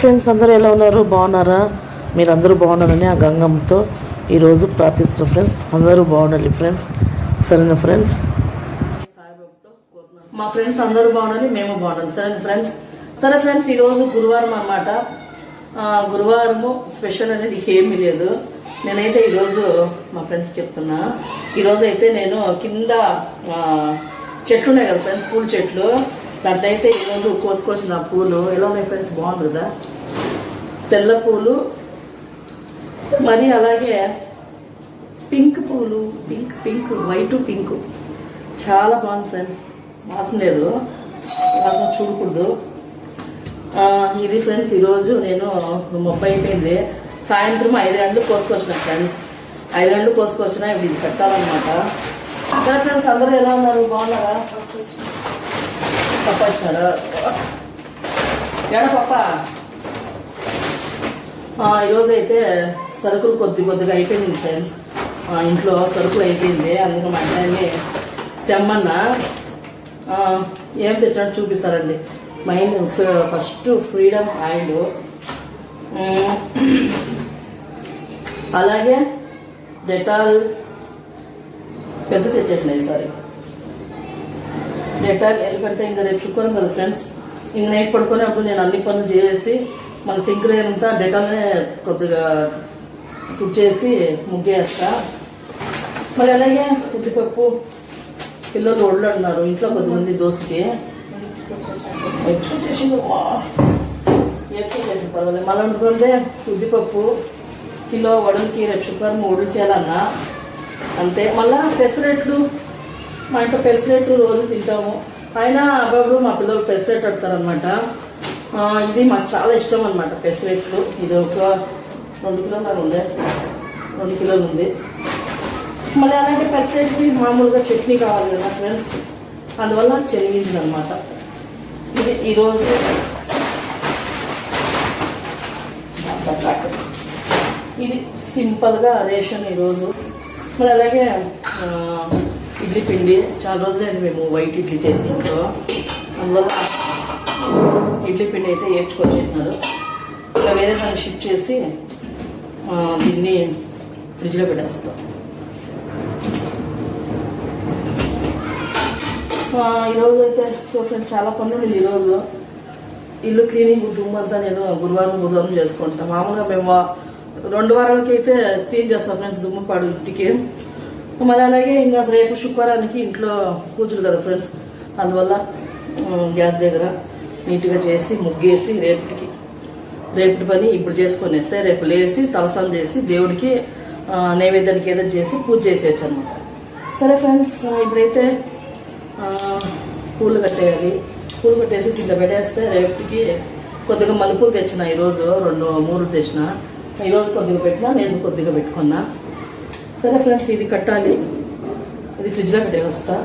Friends అందరూ ఎలా ఉన్నారు? బాగున్నారా? మీరందరూ బాగున్నారని ఆ గంగమ్మతో ఈరోజు ప్రార్థిస్తున్నాం ఫ్రెండ్స్ అందరూ బాగుండాలి ఫ్రెండ్స్ సరేనా ఫ్రెండ్స్ మా ఫ్రెండ్స్ అందరూ బాగుండాలి మేము బాగుండాలి. సరే ఫ్రెండ్స్ సరే ఫ్రెండ్స్ ఈరోజు గురువారం అన్నమాట. గురువారము స్పెషల్ అనేది ఏమీ లేదు. నేనైతే ఈరోజు మా ఫ్రెండ్స్ చెప్తున్నా. ఈరోజు అయితే నేను కింద చెట్లు ఉన్నాయి కదా ఫ్రెండ్స్ పూల చెట్లు. దాంట్లో అయితే ఈరోజు కోసుకొచ్చిన పూలు. ఎలా ఉన్నాయి ఫ్రెండ్స్ బాగుంది కదా తెల్ల పూలు మరి అలాగే పింక్ పూలు పింక్ పింక్ వైట్ పింక్ చాలా బాగుంది ఫ్రెండ్స్ వాసన లేదు. వాసన చూడకూడదు. ఇది ఫ్రెండ్స్ ఈరోజు నేను ముప్పై అయిపోయింది. సాయంత్రం ఐదు గంటలు కోసుకొచ్చిన ఫ్రెండ్స్ ఐదు గంటలు కోసుకొచ్చిన ఇప్పుడు ఇది పెట్టాలన్నమాట. సరే ఫ్రెండ్స్ అందరూ ఎలా ఉన్నారు? బాగున్నారా? పప్ప వచ్చినాడు ఏడ పప్ప? ఈరోజు అయితే సరుకులు కొద్ది కొద్దిగా అయిపోయింది ఫ్రెండ్స్ ఇంట్లో సరుకులు అయిపోయింది. అందుకని మా అన్నయ్యని తెమ్మన్నా. ఏం తెచ్చినట్టు చూపిస్తారండి. మైండ్ ఫస్ట్ ఫ్రీడమ్ ఆయిల్ అలాగే డెటాల్. పెద్ద తెచ్చట్లేదు సారీ డెటాల్ ఎందుకంటే ఇంకా రేపు శుక్రవారం కదా ఫ్రెండ్స్. ఇంక నైట్ పడుకునేప్పుడు నేను అన్ని పనులు చేసి మన సింక్ అంతా డెటాల్నే కొద్దిగా తుడిచేసి ముగ్గేస్తా. మరి అలాగే ఉద్దిపప్పు పిల్లలు ఒళ్ళు అన్నారు ఇంట్లో కొద్దిమంది దోశకి ఎక్కువ చేసింది ఎక్కువ చేసి పర్వాలేదు. మళ్ళీ వండుకుంటే ఉద్దిపప్పు కిలో వడలకి రేపు శుక్రవారం ఒళ్ళు చేయాలన్నా. అంతే. మళ్ళా పెసరెట్లు మా ఇంట్లో పెసరెట్లు రోజు తింటాము. అయినా అబ్బాబు మా పిల్లలు పెసరెట్ పెడతారనమాట ఇది మాకు చాలా ఇష్టం అనమాట పెసరెట్లు. ఇది ఒక రెండు కిలోలు ఉంది. రెండు కిలోలు ఉంది. మళ్ళీ అలాగే పెసరెట్కి మామూలుగా చట్నీ కావాలి కదా ఫ్రెండ్స్. అందువల్ల చెరిగింది అనమాట ఇది ఈరోజు ఇది సింపుల్గా రేషన్ ఈరోజు. మళ్ళీ అలాగే ఇడ్లీ పిండి చాలా రోజులైంది మేము వైట్ ఇడ్లీ చేసి ఇంట్లో. అందువల్ల ఇడ్లీ పిండి అయితే ఏడ్చుకొచ్చేసినారు ఇంకా వేరే దాన్ని షిఫ్ట్ చేసి దీన్ని ఫ్రిడ్జ్లో పెట్టేస్తాం. ఈరోజు అయితే చూడండి చాలా పనులు ఉంది ఈరోజు. ఇల్లు క్లీనింగ్ దుమ్మంతా నేను గురువారం బుధవారం చేసుకుంటాను మామూలుగా మేము రెండు వారాలకి అయితే క్లీన్ చేస్తాం ఫ్రెండ్స్ దుమ్మపాడు ఇంటికి. మళ్ళీ అలాగే ఇంకా రేపు శుక్రవారానికి ఇంట్లో పూజలు కదా ఫ్రెండ్స్. అందువల్ల గ్యాస్ దగ్గర నీట్గా చేసి ముగ్గేసి రేపటికి రేపటి పని ఇప్పుడు చేసుకునేస్తే రేపు లేచి తలసం చేసి దేవుడికి నైవేద్యానికి ఏదో చేసి పూజ చేసేయచ్చు అనమాట సరే ఫ్రెండ్స్ ఇప్పుడైతే పూలు కట్టేయాలి. పూలు కట్టేసి దీంట్లో పెట్టేస్తే రేపటికి కొద్దిగా మలుపులు తెచ్చిన ఈరోజు రెండు మూడు తెచ్చిన. ఈరోజు కొద్దిగా పెట్టినా నేను కొద్దిగా పెట్టుకున్నా. సరే ఫ్రెండ్స్ ఇది కట్టాలి. ఇది ఫ్రిడ్జ్లో పెట్టే వస్తా.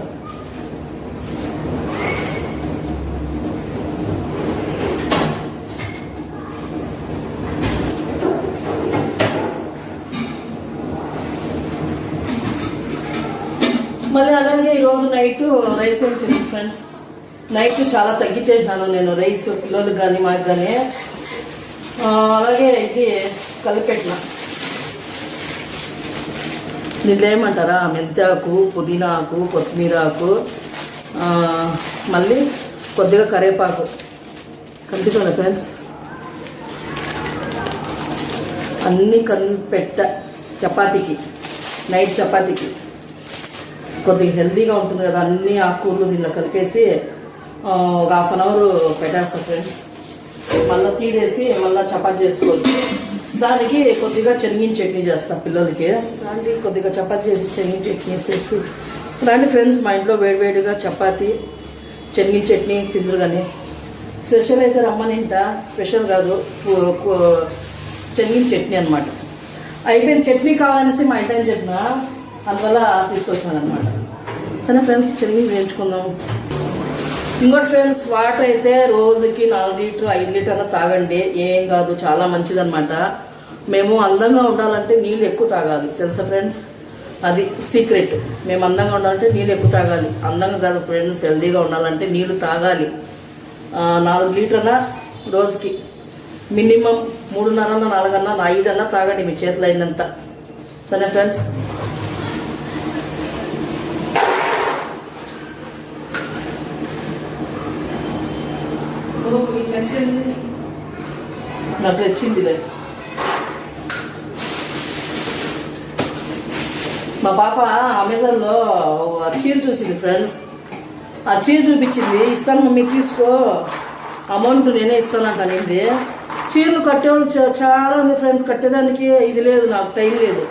మళ్ళీ అలాగే ఈరోజు నైట్ రైస్ ఉంటుంది ఫ్రెండ్స్ నైట్ చాలా తగ్గించేసినాను నేను రైస్ పిల్లలకు కానీ మాకు కానీ అలాగే ఇది కలిపెట్టిన. నిన్నేమంటారా? మెంతి మెంతాకు పుదీనా ఆకు కొత్తిమీర ఆకు మళ్ళీ కొద్దిగా కరేపాకు. కనిపిస్తుంది ఫ్రెండ్స్? అన్నీ కలిపెట్ట చపాతీకి నైట్ చపాతీకి. కొద్దిగా హెల్తీగా ఉంటుంది కదా అన్ని ఆకుకూరలు దీనిలో కలిపేసి ఒక హాఫ్ అన్ అవర్ పెట్టేస్తాం ఫ్రెండ్స్. మళ్ళీ తీడేసి మళ్ళీ చపాతీ చేసుకోవచ్చు దానికి కొద్దిగా చెనిగిన చట్నీ చేస్తా పిల్లలకి. దానికి కొద్దిగా చపాతి చేసి చెనిగిన చట్నీ వేసేసి దాన్ని ఫ్రెండ్స్ మా ఇంట్లో వేడివేడిగా చపాతి చెనిగిన చట్నీ తిందరు కానీ స్పెషల్ అయితే రమ్మనింట స్పెషల్ కాదు చెనిగిన చట్నీ అనమాట అయిపోయిన చట్నీ కావాలనేసి మా ఇంటని చెప్పిన అందువల్ల తీసుకొచ్చాను అనమాట సరే ఫ్రెండ్స్ చెనిగిన వేయించుకుందాం. ఇంకోటి ఫ్రెండ్స్ వాటర్ అయితే రోజుకి నాలుగు లీటర్ ఐదు లీటర్ అన్న తాగండి. ఏం కాదు చాలా మంచిదన్నమాట. మేము అందంగా ఉండాలంటే నీళ్ళు ఎక్కువ తాగాలి. తెలుసా ఫ్రెండ్స్ అది సీక్రెట్ మేము అందంగా ఉండాలంటే నీళ్ళు ఎక్కువ తాగాలి. అందంగా కాదు ఫ్రెండ్స్ హెల్దీగా ఉండాలంటే నీళ్ళు తాగాలి. నాలుగు లీటర్ల రోజుకి. మినిమం మూడున్నరన్న నాలుగన్నా ఐదన్నా తాగండి మీ చేతిలో అయినంత. సరే ఫ్రెండ్స్ నాకు తెచ్చిందిలే మా పాప అమెజాన్లో చీర చూసింది ఫ్రెండ్స్. ఆ చీర చూపించింది ఇస్తాను మమ్మీ తీసుకో. అమౌంట్ నేనే ఇస్తానంటానింది చీరలు కట్టేవాళ్ళు చాలా ఉంది ఫ్రెండ్స్ కట్టేదానికి ఇది లేదు నాకు టైం లేదు.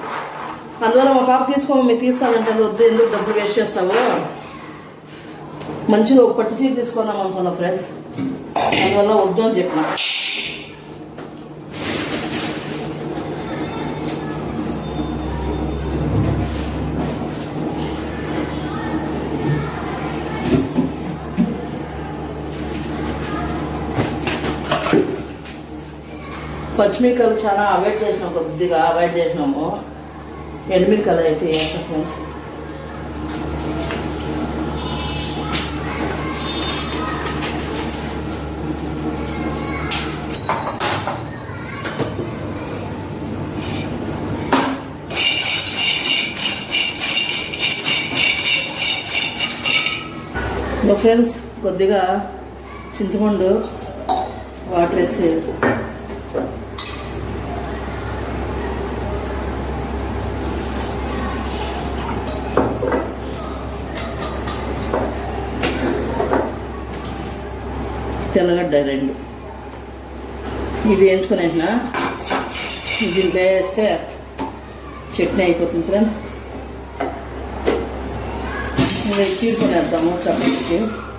అందువల్ల మా పాప తీసుకో మమ్మీ తీస్తానంటే వద్దు ఎందుకు డబ్బులు వేస్ట్ చేస్తావు? మంచిగా ఒక పట్టు చీర తీసుకున్నాం అనుకున్నా ఫ్రెండ్స్. అందువల్ల వద్దు అని చెప్పిన. పచ్చిమిరకాయలు చాలా అవాయిడ్ చేసినాం కొద్దిగా అవాయిడ్ చేసినాము. ఎండుమిరకాయలు అయితే ఫ్రెండ్స్ సో ఫ్రెండ్స్ కొద్దిగా చింతపండు వాటర్ వేసి. తెల్లగడ్డ రెండు. ఇది వేయించుకుని వెంటనే దీంట్లో వేస్తే చట్నీ అయిపోతుంది ఫ్రెండ్స్. ఇది తీసుకునేద్దాము చపాతీకి పప్పకి ఎంత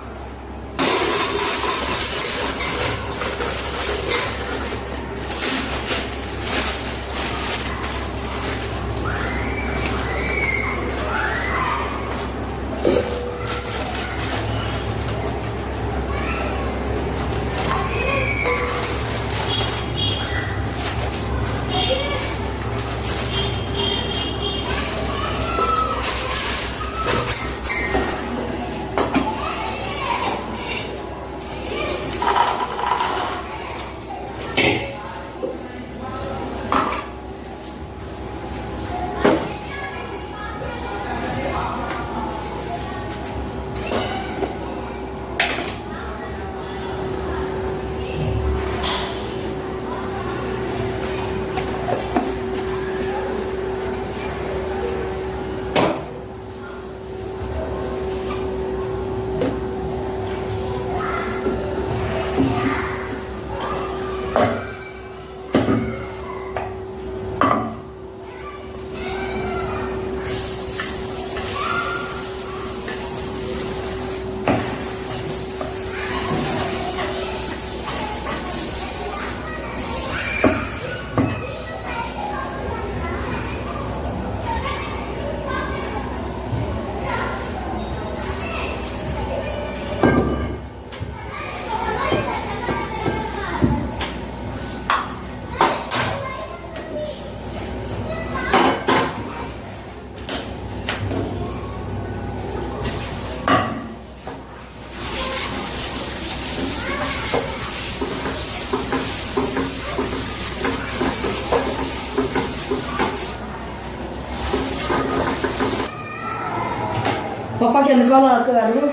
వెనుకాల అడుగు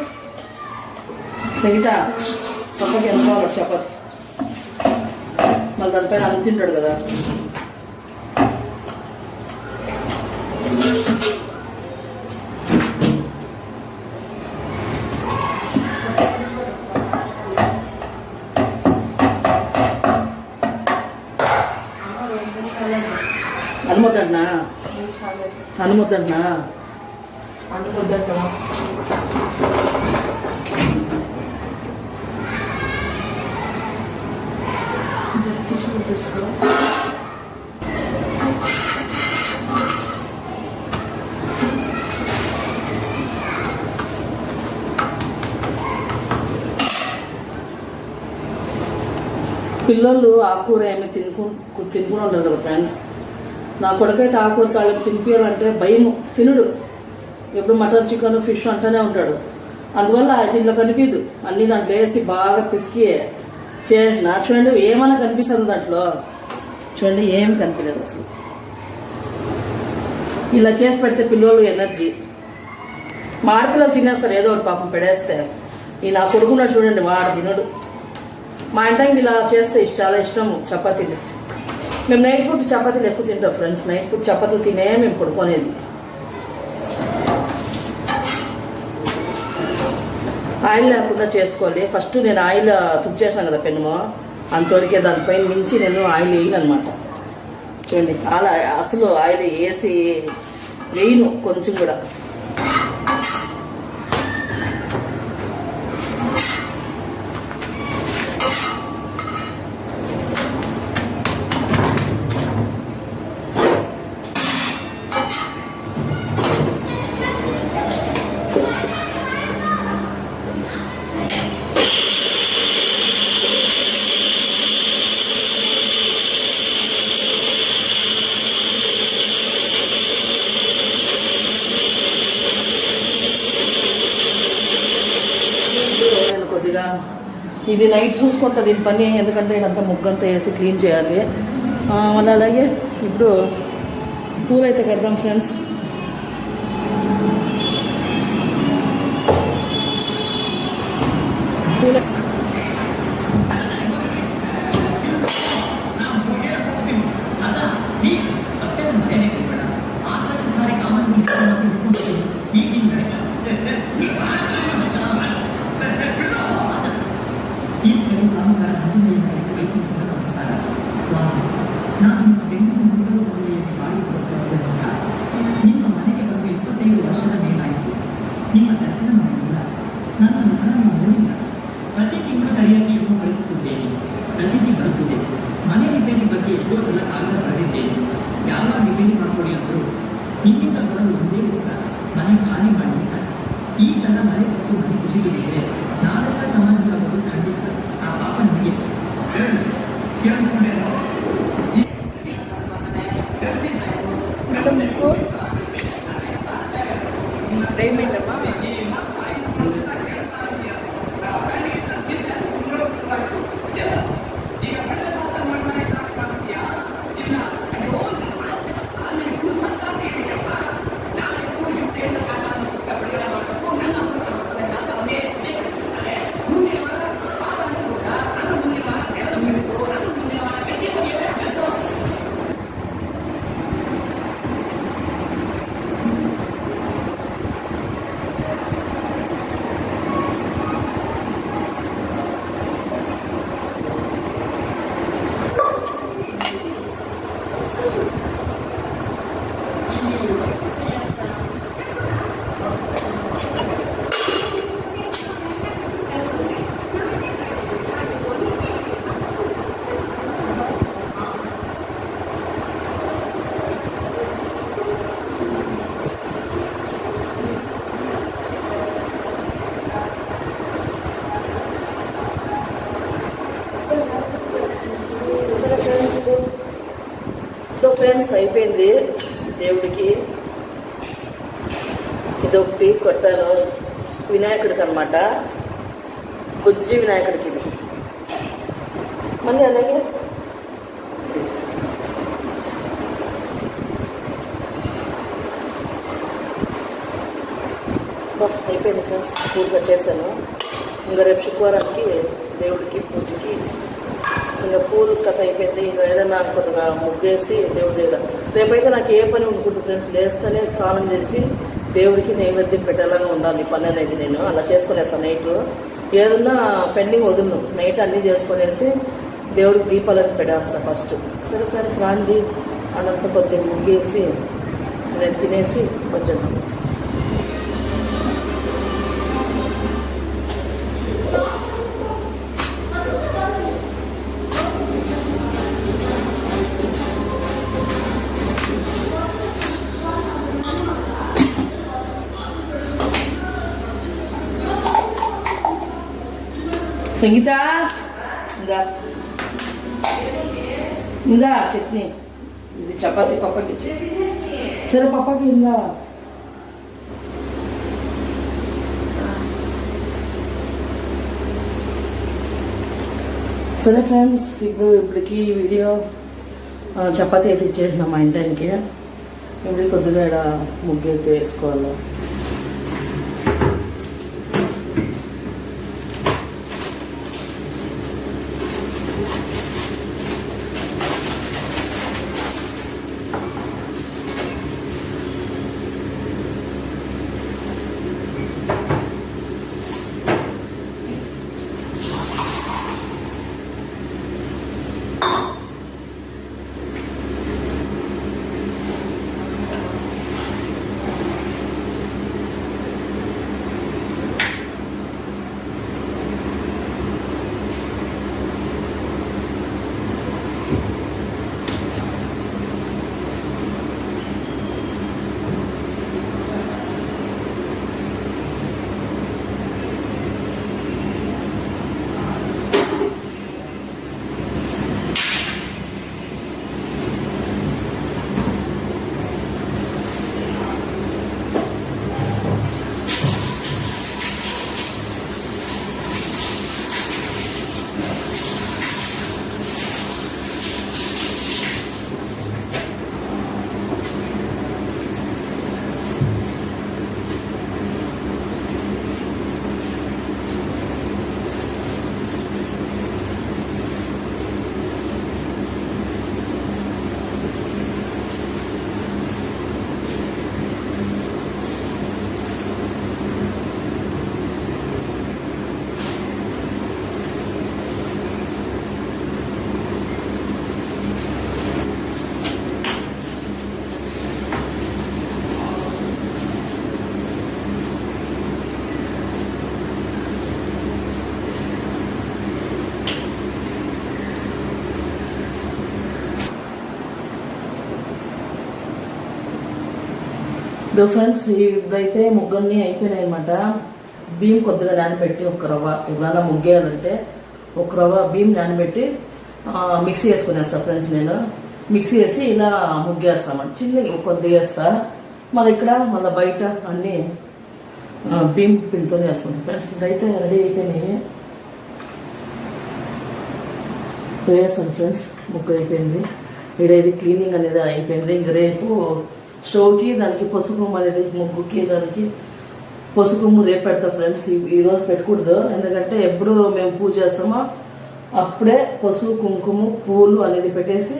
సీత పక్కకి వెనుకాల చపాతి మళ్ళీ దానిపైన అల్లు తింటాడు కదా. అనుమతి అన్నా అనుమతి అన్నా అనుమతంటున్నా పిల్లలు ఆకుకూర ఏమి తినుకు తినుకుని ఉండరు కదా ఫ్రెండ్స్ నా కొడుకైతే ఆకుకూర తాళింపు తినిపించాలంటే భయం తినడు. ఎప్పుడు మటన్ చికెన్ ఫిష్ అంటూనే ఉంటాడు. అందువల్ల దీంట్లో కనిపించదు అన్ని దాంట్లో వేసి బాగా పిసికి చేసిన చూడండి ఏమైనా కనిపిస్తుంది దాంట్లో? చూడండి ఏం కనిపించలేదు అసలు. ఇలా చేసి పెడితే పిల్లలు ఎనర్జీ. మాడపిల్లలు తినేస్తారు ఏదో ఒకటి పాపం పెడేస్తే. ఈ నా కొడుకున్నాడు చూడండి వాడు తినడు. మా ఇంటాయి ఇలా చేస్తే చాలా ఇష్టం చపాతీలు. మేము నైట్ పూట చపాతీలు ఎక్కువ తింటాం ఫ్రెండ్స్. నైట్ పూట చపాతీలు తినే మేము పడుకునేది. ఆయిల్ లేకుండా చేసుకోవాలి. ఫస్ట్ నేను ఆయిల్ తుడిచేసాను కదా పెన్ను అంతవరకే దానిపైన మించి నేను ఆయిల్ వేయను అనమాట చూడండి అలా అసలు ఆయిల్ వేసి వేయను కొంచెం కూడా నేను కొద్దిగా ఇది నైట్ చూసుకుంటా దీని పని ఎందుకంటే ఇదంతా ముగ్గంతా వేసి క్లీన్ చేయాలి. మళ్ళీ అలాగే ఇప్పుడు పూలైతే అయితే కడదాం ఫ్రెండ్స్ Yeah. బుజ్జి వినాయకుడికి ఇది. మళ్ళీ అలాగే? అయిపోయింది ఫ్రెండ్స్ పూర్తిగా చేశాను. ఇంకా రేపు శుక్రవారానికి దేవుడికి పూజకి ఇంకా పూలు కథ అయిపోయింది. ఇంకా ఏదైనా కొద్దిగా ముగ్గేసి దేవుడి దగ్గర. రేపైతే నాకు ఏ పని ఉంటుంది ఫ్రెండ్స్ లేస్తేనే స్నానం చేసి దేవుడికి నైవేద్యం పెట్టాలని ఉండాలి ఈ పని అనేది నేను. అలా చేసుకునేస్తాను నైట్. ఏదన్నా పెండింగ్ వదులు. నైట్ అన్నీ చేసుకునేసి దేవుడికి దీపాలను పెడేస్తా ఫస్ట్. సరే ఫ్రెండ్స్ రాండి. అనంత కొద్దిగా ముగ్గేసి నేను తినేసి కొంచెం సంగీత? ఇందా ఇందా చట్నీ? ఇది చపాతీ పప్పకి సరే పప్పకి ఇందా సరే ఫ్రెండ్స్ ఇప్పుడు ఇప్పటికి వీడియో చపాతీ అయితే ఇచ్చేసిన మా ఇంటానికి ఇప్పుడు కొద్దిగా ఇక్కడ ముగ్గు అయితే వేసుకోవాలి? దో ఫ్రెండ్స్ ఇప్పుడైతే ముగ్గుల్ని అయిపోయినాయి అనమాట బియ్యం కొద్దిగా నానబెట్టి ఒక రవ్వ ఇవాళ ముగ్గేయాలంటే ఒక రవ్వ బియ్యం నానబెట్టి మిక్సీ వేసుకునేస్తా ఫ్రెండ్స్ నేను. మిక్సీ వేసి ఇలా ముగ్గేస్తామండి చిన్న కొద్దిగా వేస్తా. మళ్ళీ ఇక్కడ మళ్ళీ బయట అన్ని ఆ, బియ్యం పిండితో వేసుకుంటాం ఫ్రెండ్స్ ఇప్పుడైతే రెడీ అయిపోయినాయి. వేసాను ఫ్రెండ్స్ ముగ్గు అయిపోయింది. ఇడేది క్లీనింగ్ అనేది అయిపోయింది. ఇంక రేపు స్టవ్కి దానికి పసుపు అనేది ముగ్గుకి దానికి పసుపు రేపు పెడతాం ఫ్రెండ్స్. ఈ- రోజు పెట్టకూడదు. ఎందుకంటే ఎప్పుడు మేము పూజ చేస్తామో అప్పుడే పసుపు కుంకుమ పూలు అనేది పెట్టేసి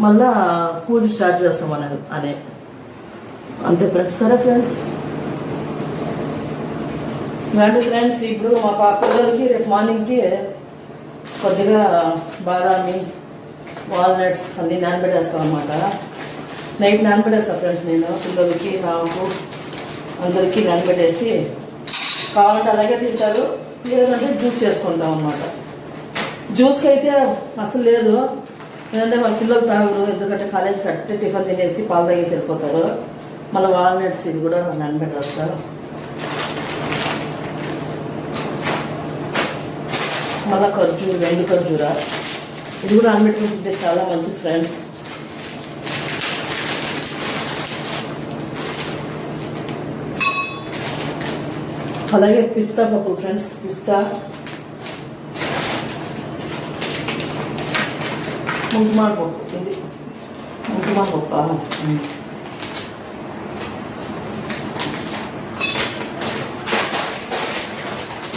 మళ్ళా పూజ స్టార్ట్ చేస్తాం అనేది అనే. అంతే ఫ్రెండ్స్. సరే ఫ్రెండ్స్. రండి ఫ్రెండ్స్. ఇప్పుడు మా పాప పిల్లలకి రేపు మార్నింగ్కి కొద్దిగా బాదామి వాల్నట్స్ అన్ని నానబెట్టేస్తాం అనమాట నైట్ నానబెట్టేస్తా ఫ్రెండ్స్ నేను. పిల్లలకి నాకు అందరికీ నానబెట్టేసి కావాలంటే అలాగే తింటారు లేదంటే జ్యూస్ చేసుకుంటాం అనమాట జ్యూస్కి అయితే అసలు లేదు. ఎందుకంటే వాళ్ళ పిల్లలు తాగరు ఎందుకంటే కాలేజ్ కట్టి టిఫిన్ తినేసి పాలు తాగేసి వెళ్ళిపోతారు. మళ్ళీ వాల్నట్స్ ఇది కూడా నానబెట్టేస్తారు మళ్ళీ ఖర్జూరు వెండి ఖర్జూర. ఇది కూడా ఉంటే చాలా మంచి ఫ్రెండ్స్ అలాగే పిస్తా పప్పు ఫ్రెండ్స్ పిస్తా. కుంకుమాల పప్పు. ఇది కుంకుమాల పప్పు?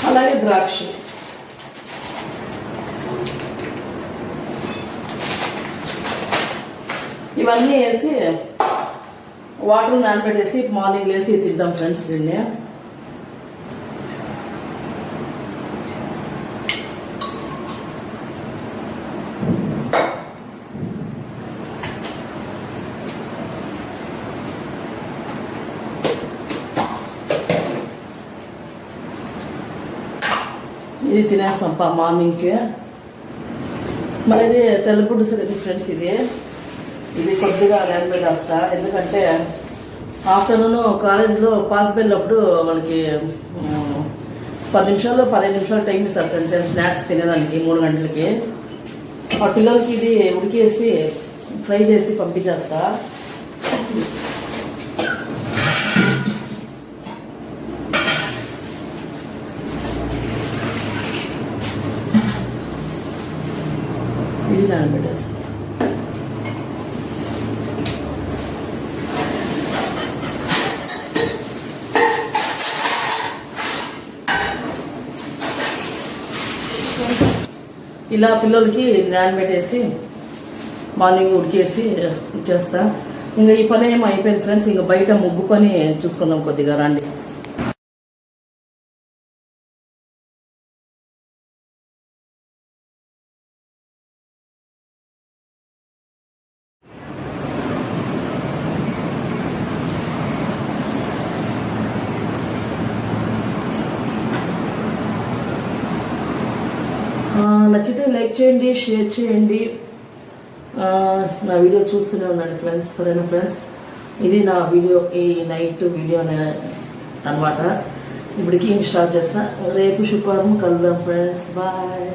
అలాగే ద్రాక్ష. ఇవన్నీ వేసి వాటర్ నానబెట్టేసి మార్నింగ్ వేసి తింటాం ఫ్రెండ్స్ దీన్ని. ఇది తినేస్తాంప మార్నింగ్కి మరి ఇది తెల్లపుడు ఇది ఫ్రెండ్స్ ఇది ఇది కొద్దిగా నానబెట్టేస్తా ఎందుకంటే ఆఫ్టర్నూన్ కాలేజ్లో పాస్ వెళ్ళినప్పుడు మనకి పది నిమిషాలు పదిహేను నిమిషాలు టైం ఇస్తారు ఫ్రెండ్స్ స్నాక్స్ తినేదానికి మూడు గంటలకి ఆ పిల్లలకి ఇది ఉడికేసి ఫ్రై చేసి పంపించేస్తా. నానబెట్టేస్తాం. ఇలా పిల్లలకి నానబెట్టేసి మార్నింగ్ ఉడికేసి చేస్తా. ఇంకా ఈ పని ఏమో అయిపోయింది ఫ్రెండ్స్ ఇంకా బయట ముగ్గు పని చూసుకుందాం కొద్దిగా రండి ఆ, నచ్చితే లైక్ చేయండి షేర్ చేయండి. నా వీడియో చూస్తూనే ఉన్నాను ఫ్రెండ్స్ సరేనా ఫ్రెండ్స్? ఇది నా వీడియో ఈ నైట్ వీడియో అనమాట ఇప్పటికి స్టార్ట్ చేస్తా. రేపు శుక్రవారం కలుద్దాం ఫ్రెండ్స్. బాయ్.